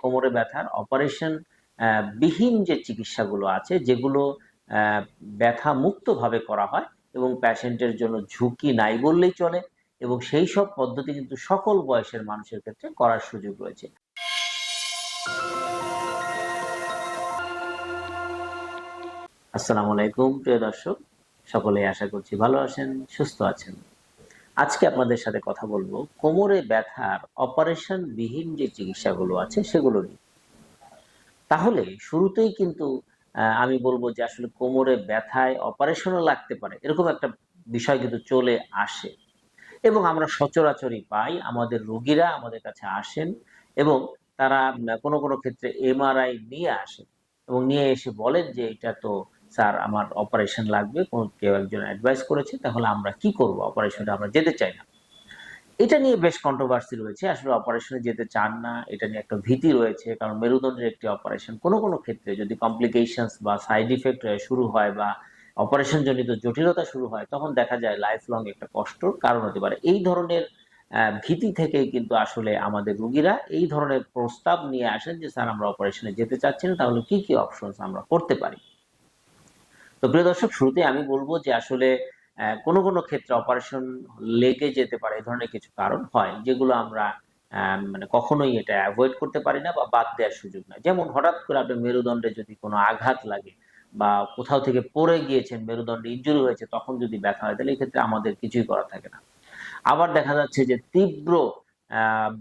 কোমরে ব্যথার অপারেশন বিহীন যে চিকিৎসাগুলো আছে, যেগুলো ব্যথা মুক্তভাবে করা হয় এবং প্যাশেন্টের জন্য ঝুঁকি নাই বললেই চলে এবং সেই সব পদ্ধতি কিন্তু সকল বয়সের মানুষের ক্ষেত্রে করার সুযোগ রয়েছে। আসসালামু আলাইকুম, প্রিয় দর্শক। সকলেই আশা করছি ভালো আছেন, সুস্থ আছেন। আজকে আপনাদের সাথে কথা বলব। কোমরে ব্যথার অপারেশন বিহীন যে চিকিৎসাগুলো আছে সেগুলো নিয়ে। তাহলে শুরুতেই কিন্তু আমি বলব যে আসলে কোমরে ব্যথায় অপারেশনও লাগতে পারে, এরকম একটা বিষয় কিন্তু চলে আসে। এবং আমরা সচরাচরই পাই, আমাদের রোগীরা আমাদের কাছে আসেন এবং তারা কোনো কোনো ক্ষেত্রে এমআরআই নিয়ে আসেন এবং নিয়ে এসে বলেন যে এটা তো স্যার, আমার অপারেশন লাগবে, কোন কেউ একজন অ্যাডভাইস করেছে, তাহলে আমরা কি করব? অপারেশনটা আমরা যেতে চাই না। এটা নিয়ে বেশ কন্ট্রোভার্সি রয়েছে। আসলে অপারেশনে যেতে চান না, এটা নিয়ে একটা ভীতি রয়েছে, কারণ মেরুদণ্ডের একটি অপারেশন কোনো কোনো ক্ষেত্রে যদি কমপ্লিকেশনস বা সাইড ইফেক্ট শুরু হয় বা অপারেশন জনিত জটিলতা শুরু হয়, তখন দেখা যায় লাইফ লং একটা কষ্টর কারণ হতে পারে। এই ধরনের ভীতি থেকেই কিন্তু আসলে আমাদের রুগীরা এই ধরনের প্রস্তাব নিয়ে আসেন যে, স্যার, আমরা অপারেশনে যেতে চাচ্ছি না, তাহলে কি কি অপশনস আমরা করতে পারি? তো প্রিয় দর্শক শুরুতে আমি বলব যে আসলে কোনো কোনো ক্ষেত্রে অপারেশন লেগে যেতে পারে, এই ধরনের কিছু কারণ হয় যেগুলো আমরা মানে কখনোই এটা অ্যাভয়েড করতে পারি না বা বাদ দেওয়ার সুযোগ নাই যেমন হঠাৎ করে আপনার মেরুদণ্ডে যদি কোনো আঘাত লাগে বা কোথাও থেকে পড়ে গিয়েছেন, মেরুদণ্ডে ইঞ্জুরি হয়েছে, তখন যদি ব্যথা হয়, তাহলে ক্ষেত্রে আমাদের কিছুই করা থাকে না। আবার দেখা যাচ্ছে যে তীব্র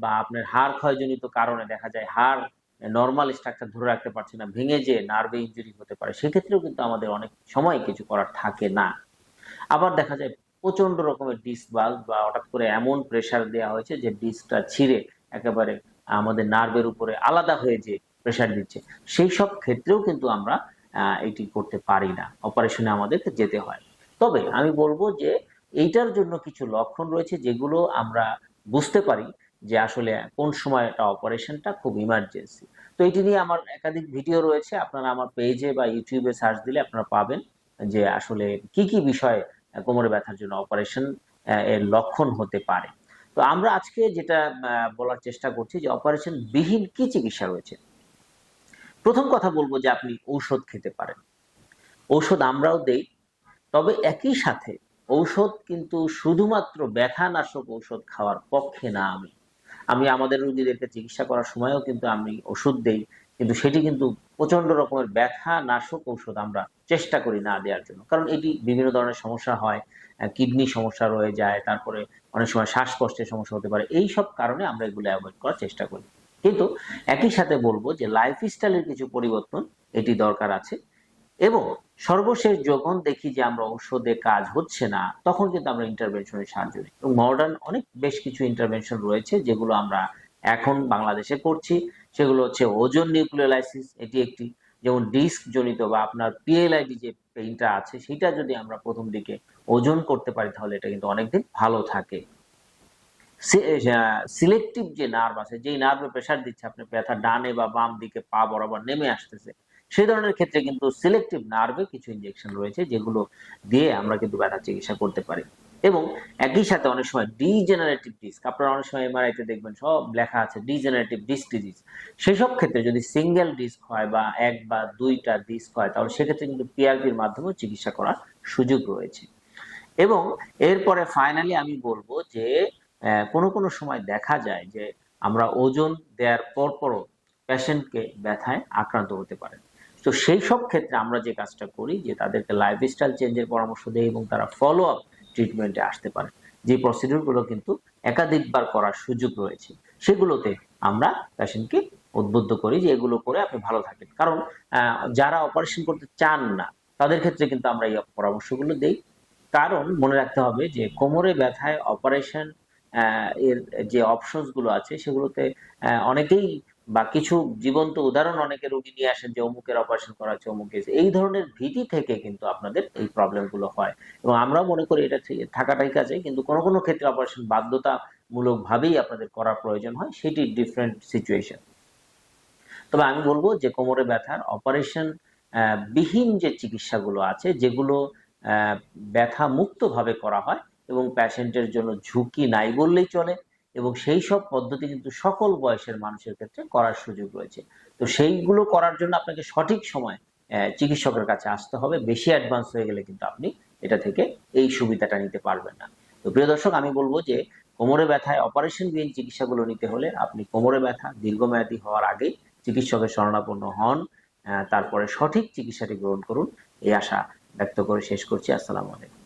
বা আপনার হাড় ক্ষয়জনিত কারণে দেখা যায় হাড় নর্মাল স্ট্রাকচার ধরে রাখতে পারছে না, ভেঙে যে নার্ভে ইনজুরি হতে পারে, সেক্ষেত্রেও কিন্তু আমাদের অনেক সময় কিছু করার থাকে না। আবার দেখা যায় প্রচণ্ড রকমের ডিস বাল্ব বা হঠাৎ করে এমন প্রেসার দেওয়া হয়েছে যে ডিসটা ছিঁড়ে একেবারে আমাদের নার্ভের উপরে আলাদা হয়ে যে প্রেসার দিচ্ছে। সেই সব ক্ষেত্রেও কিন্তু আমরা এটি করতে পারি না। অপারেশনে আমাদেরকে যেতে হয়। তবে আমি বলব যে এইটার জন্য কিছু লক্ষণ রয়েছে যেগুলো আমরা বুঝতে পারি যে আসলে কোন সময় একটা অপারেশনটা খুব ইমার্জেন্সি তো এটি নিয়ে আমার একাধিক ভিডিও রয়েছে। আপনারা আমার পেজে বা ইউটিউবে সার্চ দিলে আপনারা পাবেন যে আসলে কি কি বিষয় কোমরে ব্যথার জন্য অপারেশন এর লক্ষণ হতে পারে। তো আমরা আজকে যেটা বলার চেষ্টা করছি যে অপারেশন বিহীন কি চিকিৎসা রয়েছে? প্রথম কথা বলব যে আপনি ঔষধ খেতে পারেন। ঔষধ আমরাও দেই, তবে একই সাথে ঔষধ কিন্তু শুধুমাত্র ব্যথানাশক ঔষধ খাওয়ার পক্ষে না আমি। আমি আমাদের রুগীদেরকে চিকিৎসা করার সময়ও কিন্তু আমি ওষুধ দেই, কিন্তু সেটি কিন্তু প্রচণ্ড রকমের ব্যথা, নাশক ঔষধ আমরা চেষ্টা করি না দেওয়ার জন্য। কারণ এটি বিভিন্ন ধরনের সমস্যা হয় কিডনি সমস্যা রয়ে যায়, তারপরে অনেক সময় শ্বাসকষ্টের সমস্যা হতে পারে, এই সব কারণে আমরা এগুলো অ্যাভয়েড করার চেষ্টা করি। কিন্তু একই সাথে বলব যে লাইফস্টাইলের কিছু পরিবর্তন এটি দরকার আছে। এবং সর্বশেষ যখন দেখি যে আমরা ঔষধে কাজ হচ্ছে না, তখন কিন্তু আমরা ইন্টারভেনশনের সাহায্য নিই। এবং মডার্ন অনেক বেশ কিছু ইন্টারভেনশন রয়েছে যেগুলো আমরা এখন বাংলাদেশে করছি। সেগুলো হচ্ছে ওজন নিউক্লিয়ালাইসিস এটি একটি। যেমন ডিস্ক জনিত বা আপনার পিএলআইডি যে পেইনটা আছে, সেটা যদি আমরা প্রথম দিকে ওজন করতে পারি, তাহলে এটা কিন্তু অনেকদিন ভালো থাকে। সিলেক্টিভ যে নার্ভ আছে, যেই নার্ভে প্রেশার দিচ্ছে, আপনি ব্যথা ডানে বা বাম দিকে পা বরাবর নেমে আসতেছে সেই ধরনের ক্ষেত্রে কিন্তু সিলেক্টিভ নার্ভে কিছু ইনজেকশন রয়েছে যেগুলো দিয়ে আমরা কিন্তু ব্যথা চিকিৎসা করতে পারি। এবং একই সাথে অনেক সময় ডিজেনারেটিভ ডিস্ক আপনারা অনেক সময় এমআরআইতে দেখবেন সব লেখা আছে ডিজেনারেটিভ ডিস্ক ডিজিজ সেসব ক্ষেত্রে যদি সিঙ্গেল ডিস্ক হয় বা এক বা দুইটা ডিস্ক হয়, তাহলে সেক্ষেত্রে কিন্তু পিআরপির মাধ্যমে চিকিৎসা করার সুযোগ রয়েছে। এবং এরপরে ফাইনালি আমি বলব যে কোনো কোনো সময় দেখা যায় যে আমরা ওজন দেওয়ার পরপরও পেশেন্টকে ব্যথায় আক্রান্ত হতে পারে তো সেই সব ক্ষেত্রে আমরা যে কাজটা করি যে তাদেরকে লাইফস্টাইল চেঞ্জের পরামর্শ দেই এবং তারা ফলো আপ ট্রিটমেন্টে আসতে পারে। যে প্রসিডিউরগুলো কিন্তু একাধিকবার করার সুযোগ রয়েছে, সেগুলোতে আমরা পেশেন্টকে উদ্বুদ্ধ করি যে এগুলো করে আপনি ভালো থাকেন। কারণ যারা অপারেশন করতে চান না, তাদের ক্ষেত্রে কিন্তু আমরা এই পরামর্শগুলো দেই। কারণ মনে রাখতে হবে যে কোমরে ব্যথায় অপারেশন এর যে অপশনসগুলো আছে সেগুলোতে অনেকেই বা কিছু জীবন্ত উদাহরণ অনেকে রোগী নিয়ে আসেন যে অমুকের অপারেশন করা হচ্ছে অমুকের এই ধরনের ভীতি থেকে কিন্তু আপনাদের এই প্রবলেমগুলো হয়। এবং আমরাও মনে করি এটা থাকাটাই কাজে, কিন্তু কোনো কোনো ক্ষেত্রে অপারেশন বাধ্যতামূলক ভাবেই আপনাদের করার প্রয়োজন হয়, সেটি ডিফারেন্ট সিচুয়েশন তবে আমি বলব যে কোমরে ব্যথার অপারেশন বিহীন যে চিকিৎসাগুলো আছে, যেগুলো ব্যথা মুক্তভাবে করা হয় এবং প্যাশেন্টের জন্য ঝুঁকি নাই বললেই চলে এবং সেই সব পদ্ধতি কিন্তু সকল বয়সের মানুষের ক্ষেত্রে করার সুযোগ রয়েছে। তো সেইগুলো করার জন্য আপনাকে সঠিক সময় চিকিৎসকের কাছে আসতে হবে। বেশি অ্যাডভান্স হয়ে গেলে কিন্তু আপনি এটা থেকে এই সুবিধাটা নিতে পারবেন না। তো প্রিয় দর্শক, আমি বলব যে কোমরে ব্যথায় অপারেশন বিহীন চিকিৎসাগুলো নিতে হলে আপনি কোমরে ব্যথা দীর্ঘমেয়াদী হওয়ার আগেই চিকিৎসকের শরণাপন্ন হন। তারপরে সঠিক চিকিৎসাটি গ্রহণ করুন। এই আশা ব্যক্ত করে শেষ করছি। আসসালামু আলাইকুম।